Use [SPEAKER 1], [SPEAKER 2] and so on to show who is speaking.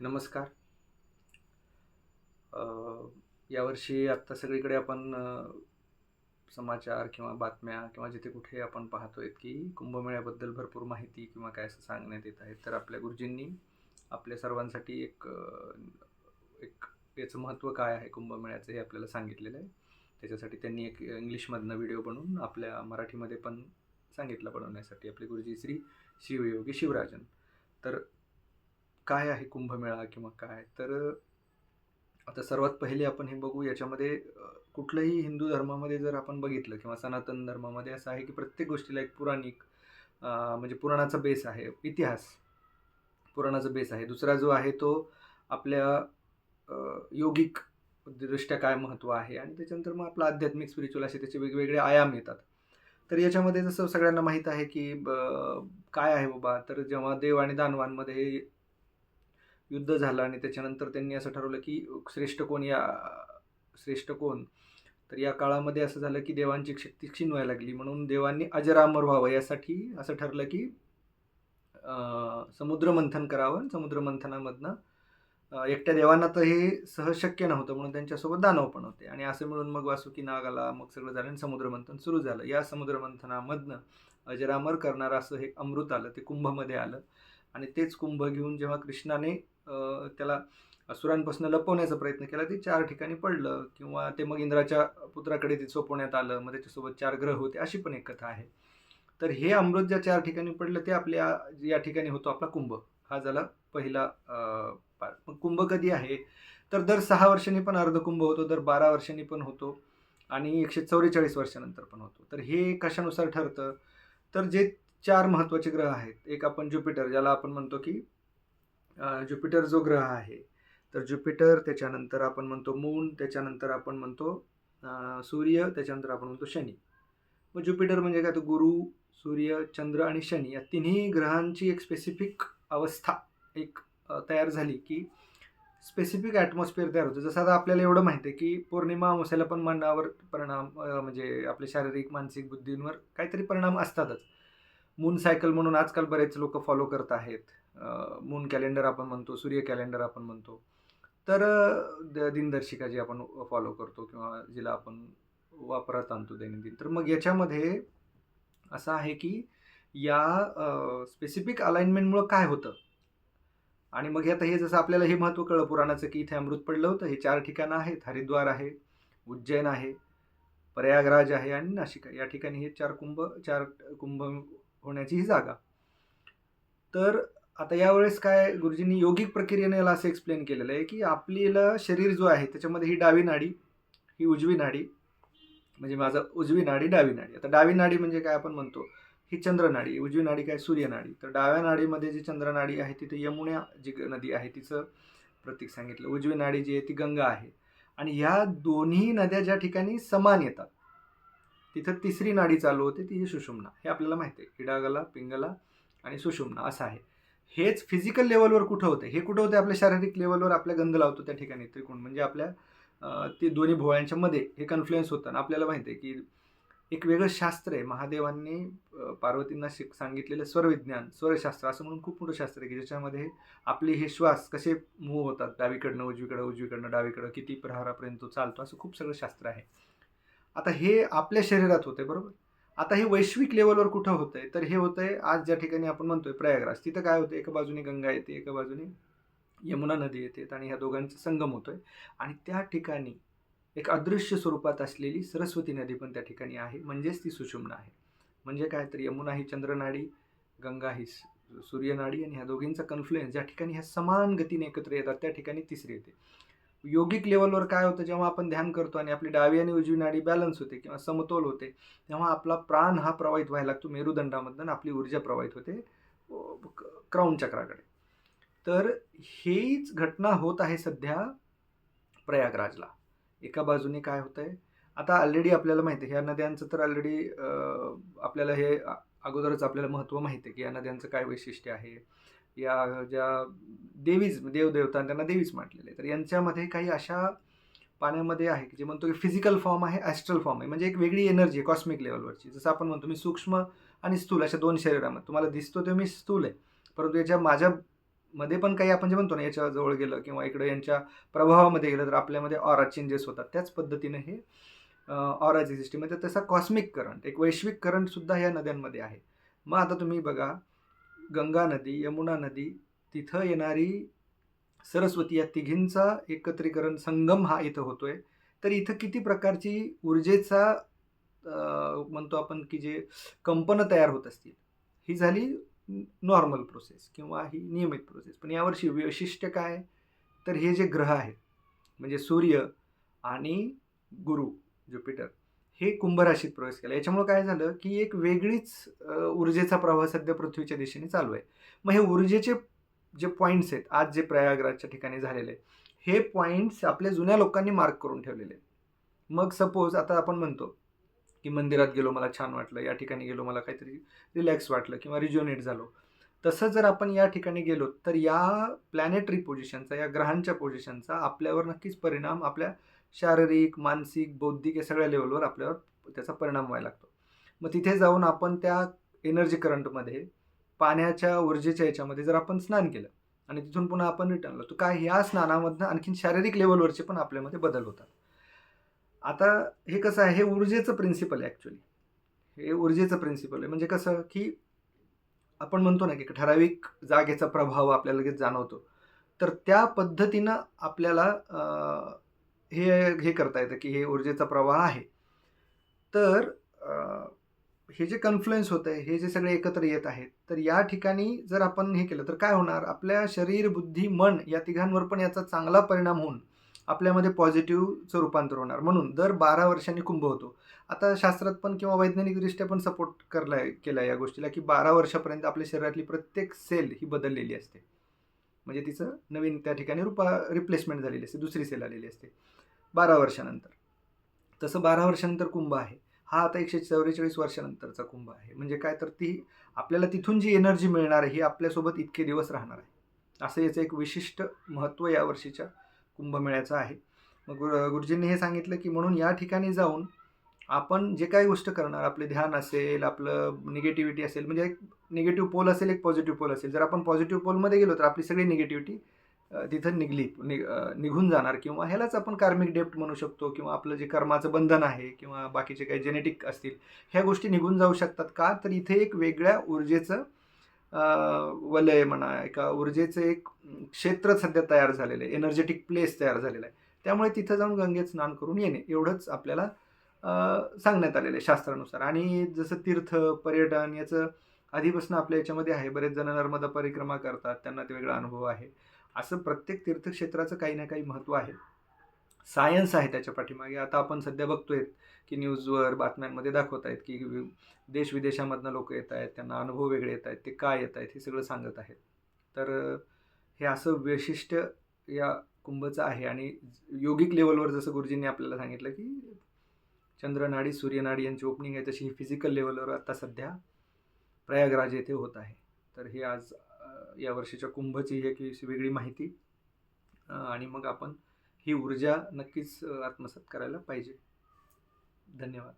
[SPEAKER 1] नमस्कार. यावर्षी आत्ता सगळीकडे आपण समाचार किंवा बातम्या किंवा जिथे कुठे आपण पाहतोय की कुंभमेळ्याबद्दल भरपूर माहिती किंवा काय असं सांगण्यात येत आहे तर आपल्या गुरुजींनी आपल्या सर्वांसाठी एक एक याचं महत्त्व काय आहे कुंभमेळ्याचं हे आपल्याला सांगितलेलं आहे. त्याच्यासाठी त्यांनी एक इंग्लिशमधनं व्हिडिओ बनवून आपल्या मराठीमध्ये पण सांगितलं बनवण्यासाठी आपले गुरुजी श्री शिवयोगी शिवराजन. तर काय आहे कुंभमेळा किंवा काय? तर आता सर्वात पहिले आपण हे बघू याच्यामध्ये कुठलंही हिंदू धर्मामध्ये जर आपण बघितलं किंवा सनातन धर्मामध्ये असं आहे की प्रत्येक गोष्टीला एक पुराणिक म्हणजे पुराणाचा बेस आहे इतिहास. पुराणाचा बेस आहे. दुसरा जो आहे तो आपल्या योगिक दृष्ट्या काय महत्त्व आहे आणि त्याच्यानंतर मग आपलं आध्यात्मिक स्पिरिच्युअल असे त्याचे वेगवेगळे आयाम येतात. तर याच्यामध्ये जसं सगळ्यांना माहीत आहे की ब- काय आहे बाबा? तर जेव्हा देव आणि दानवांमध्ये युद्ध झालं आणि त्याच्यानंतर त्यांनी असं ठरवलं की श्रेष्ठ कोण या श्रेष्ठ कोण? तर या काळामध्ये असं झालं की देवांची शक्ती क्षीण व्हायला लागली. म्हणून देवांनी अजरामर व्हावं यासाठी असं ठरलं की समुद्रमंथन करावं समुद्रमंथनामधनं एकट्या देवांना तर हे सहज शक्य नव्हतं म्हणून त्यांच्यासोबत दानव पण होते. आणि असं मिळून मग वासुकी नाग आला मग सगळं झालं आणि समुद्रमंथन सुरू झालं. या समुद्रमंथनामधनं अजरामर करणारं असं हे अमृत आलं ते कुंभमध्ये आलं. आणि तेच कुंभ घेऊन जेव्हा कृष्णाने त्याला असुरांपासून लपवण्याचा प्रयत्न केला ते चार ठिकाणी पडलं किंवा ते मग इंद्राच्या पुत्राकडे ते सोपवण्यात आलं मग त्याच्यासोबत चार ग्रह होते अशी पण एक कथा आहे. तर हे अमृत ज्या चार ठिकाणी पडलं ते आपल्या या ठिकाणी होतो आपला कुंभ. हा झाला पहिला पार्ट मग कुंभ कधी आहे? तर दर सहा वर्षांनी पण अर्धकुंभ होतो दर बारा वर्षांनी पण होतो आणि एकशे चौवेचाळीस वर्षानंतर पण होतो. तर हे कशानुसार ठरतं? तर जे चार महत्त्वाचे ग्रह आहेत. एक आपण ज्युपिटर ज्याला आपण म्हणतो की ज्युपिटर जो ग्रह आहे तर ज्युपिटर त्याच्यानंतर आपण म्हणतो मून त्याच्यानंतर आपण म्हणतो सूर्य त्याच्यानंतर आपण म्हणतो शनी. मग ज्युपिटर म्हणजे काय? तर गुरु सूर्य चंद्र आणि शनी या तिन्ही ग्रहांची एक स्पेसिफिक अवस्था एक तयार झाली की स्पेसिफिक ॲटमॉस्फिअर तयार होतं. जसं आता आपल्याला एवढं माहिती आहे की पौर्णिमा अमावस्याला पण मनावर परिणाम म्हणजे आपले शारीरिक मानसिक बुद्धींवर काहीतरी परिणाम असतातच. मून सायकल म्हणून आजकाल बरेच लोक फॉलो करत आहेत. मून कॅलेंडर आपण म्हणतो सूर्य कॅलेंडर आपण म्हणतो. तर द- दिनदर्शिका जी आपण फॉलो करतो किंवा जिला आपण वापरात आणतो दैनंदिन. तर मग याच्यामध्ये असं आहे की या स्पेसिफिक अलाइनमेंटमुळं काय होतं? आणि मग आता हे जसं आपल्याला हे महत्त्व कळलं पुराणाचं की इथे अमृत पडलं होतं हे चार ठिकाणं आहेत. हरिद्वार आहे उज्जैन आहे प्रयागराज आहे आणि नाशिक आहे. या ठिकाणी हे चार कुंभ चार कुंभ होण्याची ही जागा. तर आता यावेळेस काय गुरुजींनी योगिक प्रक्रियेने याला असं एक्सप्लेन केलेलं आहे की आपल्याला शरीर जो आहे त्याच्यामध्ये ही डावी नाडी ही उजवी नाडी म्हणजे माझा उजवी नाडी डावी नाडी. आता डावी नाडी म्हणजे काय आपण म्हणतो? ही चंद्रनाडी उजवी नाडी काय? सूर्यनाडी तर डाव्या नाडीमध्ये जी चंद्रनाडी आहे तिथे यमुना जी नदी आहे तिचं प्रतीक सांगितलं. उजवी नाडी जी आहे ती गंगा आहे. आणि ह्या दोन्ही नद्या ज्या ठिकाणी समान येतात तिथं तिसरी नाडी चालू होते ती ही सुषुम्ना. हे आपल्याला माहिती आहे. हिडागला पिंगला आणि सुषुम्ना असं आहे. हेच फिजिकल लेवलवर कुठं होतं? हे कुठं होते? आपल्या शारीरिक लेवलवर आपल्या गंध लावतो त्या ठिकाणी त्रिकोण. म्हणजे आपल्या ते दोन्ही भोवळ्यांच्या मध्ये हे कन्फ्लुएन्स होतं. आणि आपल्याला माहिती आहे की एक वेगळं शास्त्र आहे. महादेवांनी पार्वतींना शिक सांगितलेलं स्वरविज्ञान स्वरशास्त्र असं म्हणून खूप मोठं शास्त्र आहे की ज्याच्यामध्ये आपले हे श्वास कसे मूव्ह होतात. डावीकडनं उजवीकडं उजवीकडनं डावीकडं किती प्रहारापर्यंत चालतो असं खूप सगळं शास्त्र आहे. आता हे आपल्या शरीरात होते बरोबर? आता हे वैश्विक लेवलवर कुठं होतंय? तर हे होतंय आज ज्या ठिकाणी आपण म्हणतोय प्रयागराज तिथं काय होतं एका बाजूने गंगा येते एका बाजूने यमुना नदी येते आणि ह्या दोघांचा संगम होतोय. आणि त्या ठिकाणी एक अदृश्य स्वरूपात असलेली सरस्वती नदी पण त्या ठिकाणी आहे. म्हणजेच ती सुषुम्ना आहे. म्हणजे काय तर यमुना ही चंद्रनाडी गंगा ही सूर्यनाडी आणि ह्या दोघींचा कन्फ्लुएन्स ज्या ठिकाणी ह्या समान गतीने एकत्र येतात त्या ठिकाणी तिसरी येते. योगिक लेवलवर काय होतं जेव्हा आपण ध्यान करतो आणि आपली डावी आणि उजवी नाडी बॅलन्स होते किंवा समतोल होते तेव्हा आपला प्राण हा प्रवाहित व्हायला लागतो मेरुदंडामधून आपली ऊर्जा प्रवाहित होते क्राऊन चक्राकडे. तर हीच घटना होत आहे सध्या प्रयागराजला. एका बाजूने काय होतं आहे आता ऑलरेडी आपल्याला माहिती आहे ह्या नद्यांचं तर ऑलरेडी आपल्याला हे अगोदरच आपल्याला महत्त्व माहिती आहे की या नद्यांचं काय वैशिष्ट्य आहे. या ज्या देवीज देवदेवता त्यांना देवीच म्हटलेले. तर यांच्यामध्ये काही अशा पाण्यामध्ये आहे की जे म्हणतो की फिजिकल फॉर्म आहे ॲस्ट्रल फॉर्म आहे. म्हणजे एक वेगळी एनर्जी आहे कॉस्मिक लेवलवरची जसं आपण म्हणतो मी सूक्ष्म आणि स्थूल अशा दोन शरीरामध्ये. तुम्हाला दिसतो ते मी स्थूल आहे. परंतु याच्या माझ्या मध्ये पण काही आपण जे म्हणतो ना याच्याजवळ गेलं किंवा इकडं यांच्या प्रभावामध्ये गेलं तर आपल्यामध्ये ऑरा चेंजेस होतात. त्याच पद्धतीने हे ऑराची सिस्टीम आहे. तर तसा कॉस्मिक करंट एक वैश्विक करंटसुद्धा ह्या नद्यांमध्ये आहे. मग आता तुम्ही बघा गंगा नदी यमुना नदी तिथं येणारी सरस्वती या तिघींचा एकत्रीकरण संगम हा इथं होतोय. तर इथं किती प्रकारची ऊर्जेचा म्हणतो आपण की जे कंपनं तयार होत असतील ही झाली नॉर्मल प्रोसेस किंवा ही नियमित प्रोसेस. पण यावर्षी वैशिष्ट्य काय? तर हे जे ग्रह आहेत म्हणजे सूर्य आणि गुरु ज्युपिटर हे कुंभ राशीत प्रवेश केला. याच्यामुळे काय झालं की एक वेगळीच ऊर्जेचा प्रवाह सध्या पृथ्वीच्या दिशेने चालू आहे. मग हे ऊर्जेचे जे पॉईंट्स आहेत आज जे प्रयागराजच्या ठिकाणी झालेले हे पॉईंट्स आपल्या जुन्या लोकांनी मार्क करून ठेवलेले आहेत. मग सपोज आता आपण म्हणतो की मंदिरात गेलो मला छान वाटलं या ठिकाणी गेलो मला काहीतरी रिलॅक्स वाटलं किंवा रिज्युनेट झालो. तसं जर आपण या ठिकाणी गेलो तर या प्लॅनेटरी पोझिशनचा या ग्रहांच्या पोझिशनचा आपल्यावर नक्कीच परिणाम आपल्या शारीरिक मानसिक बौद्धिक या सगळ्या लेवलवर आपल्यावर त्याचा परिणाम व्हायला लागतो. मग तिथे जाऊन आपण त्या एनर्जी करंटमध्ये पाण्याच्या ऊर्जेच्या याच्यामध्ये जर आपण स्नान केलं आणि तिथून पुन्हा आपण रिटर्न आलो तर काय ह्या स्नानामधनं आणखीन शारीरिक लेवलवरचे पण आपल्यामध्ये बदल होतात. आता हे कसं आहे? हे ऊर्जेचं प्रिन्सिपल आहे ॲक्च्युली हे ऊर्जेचं प्रिन्सिपल आहे. म्हणजे कसं की आपण म्हणतो ना की ठराविक जागेचा प्रभाव आपल्याला लगेच जाणवतो. तर त्या पद्धतीनं आपल्याला हे हे करता येतं की हे ऊर्जेचा प्रवाह आहे. तर हे जे कन्फ्लुएन्स होतं आहे हे जे सगळे एकत्र येत आहेत तर या ठिकाणी जर आपण हे केलं तर काय होणार? आपल्या शरीर बुद्धी मन या तिघांवर पण याचा चांगला परिणाम होऊन आपल्यामध्ये पॉझिटिव्हचं रूपांतर होणार. म्हणून दर बारा वर्षांनी कुंभ होतो. आता शास्त्रात पण किंवा वैज्ञानिकदृष्ट्या पण सपोर्ट करलाय केला या गोष्टीला की बारा वर्षापर्यंत आपल्या शरीरातली प्रत्येक सेल ही बदललेली असते. म्हणजे तिचं नवीन त्या ठिकाणी रूपा रिप्लेसमेंट झालेली असते दुसरी सेल आलेली असते. बारा वर्षानंतर. तसं बारा वर्षानंतर कुंभ आहे. हा आता एकशे चौवेचाळीस वर्षानंतरचा कुंभ आहे. म्हणजे काय तर ती आपल्याला तिथून जी एनर्जी मिळणार आहे ही आपल्यासोबत इतके दिवस राहणार आहे. असं याचं एक विशिष्ट महत्त्व या वर्षीच्या कुंभमेळ्याचं आहे. मग गुरु गुरुजींनी हे सांगितलं की म्हणून या ठिकाणी जाऊन आपण जे काही गोष्ट करणार आपले ध्यान असेल आपलं निगेटिव्हिटी असेल म्हणजे एक निगेटिव्ह पोल असेल एक पॉझिटिव्ह पोल असेल. जर आपण पॉझिटिव्ह पोलमध्ये गेलो तर आपली सगळी निगेटिव्हिटी तिथं निघली नि निघून जाणार. किंवा ह्यालाच आपण कार्मिक डेप्ट म्हणू शकतो किंवा आपलं जे कर्माचं बंधन आहे किंवा बाकीचे काही जेनेटिक असतील ह्या गोष्टी निघून जाऊ शकतात का? तर इथे एक वेगळ्या ऊर्जेचं वलय म्हणा एका ऊर्जेचं एक क्षेत्र सध्या तयार झालेलं आहे. एनर्जेटिक प्लेस तयार झालेला आहे. त्यामुळे तिथं जाऊन गंगेत स्नान करून येणे. एवढंच आपल्याला सांगण्यात आलेलं आहे शास्त्रानुसार. आणि जसं तीर्थ पर्यटन याचं आधीपासून आपल्या याच्यामध्ये आहे. बरेच जण नर्मदा परिक्रमा करतात. त्यांना ते वेगळा अनुभव आहे. असं प्रत्येक तीर्थक्षेत्राचं काही ना काही महत्त्व आहे. सायन्स आहे त्याच्या पाठीमागे. आता आपण सध्या बघतोय की न्यूजवर बातम्यांमध्ये दाखवत आहेत की देश विदेशामधनं लोक येत आहेत. त्यांना अनुभव वेगळे येत आहेत. ते काय येत आहेत हे सगळं सांगत आहेत. तर हे असं वैशिष्ट्य या कुंभचं आहे. आणि योगिक लेवलवर जसं गुरुजींनी आपल्याला सांगितलं की चंद्रनाडी सूर्यनाडी यांची ओपनिंग आहे तशी ही फिजिकल लेवलवर आता सध्या प्रयागराज येथे होत आहे. तर हे आज या वर्षीच्या कुंभची एक वेगळी माहिती आणि मग आपण ही ऊर्जा नक्कीच आत्मसात करायला पाहिजे. धन्यवाद.